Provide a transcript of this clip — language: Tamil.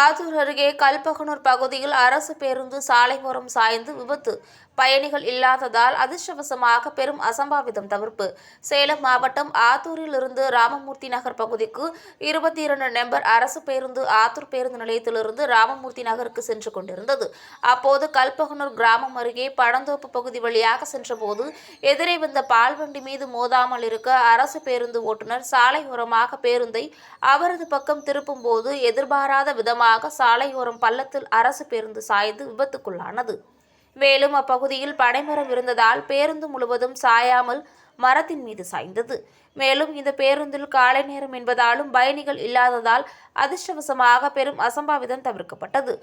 ஆத்தூர் அருகே கல்பகனூர் பகுதியில் அரசு பேருந்து சாலையோரம் சாய்ந்து விபத்து. பயணிகள் இல்லாததால் அதிர்ஷ்டவசமாக பெரும் அசம்பாவிதம் தவிர்ப்பு. சேலம் மாவட்டம் ஆத்தூரில் இருந்து ராமமூர்த்தி நகர் பகுதிக்கு இருபத்தி இரண்டு நம்பர் அரசு பேருந்து ஆத்தூர் பேருந்து நிலையத்திலிருந்து ராமமூர்த்தி நகருக்கு சென்று கொண்டிருந்தது. அப்போது கல்பகனூர் கிராமம் அருகே பழந்தோப்பு பகுதி வழியாக சென்றபோது எதிரே வந்த பால்வண்டி மீது மோதாமல் இருக்க அரசு பேருந்து ஓட்டுநர் சாலையோரமாக பேருந்தை அவரது பக்கம் திருப்பும் போது எதிர்பாராத விதமாக சாலையோரம் பள்ளத்தில் அரசு பேருந்து சாய்ந்து விபத்துக்குள்ளானது. மேலும் அப்பகுதியில் பனைமரம் இருந்ததால் பேருந்து முழுவதும் சாயாமல் மரத்தின் மீது சாய்ந்தது. மேலும் இந்த பேருந்தில் காலை நேரம் என்பதாலும் பயணிகள் இல்லாததால் அதிர்ஷ்டவசமாக பெரும் அசம்பாவிதம் தவிர்க்கப்பட்டது.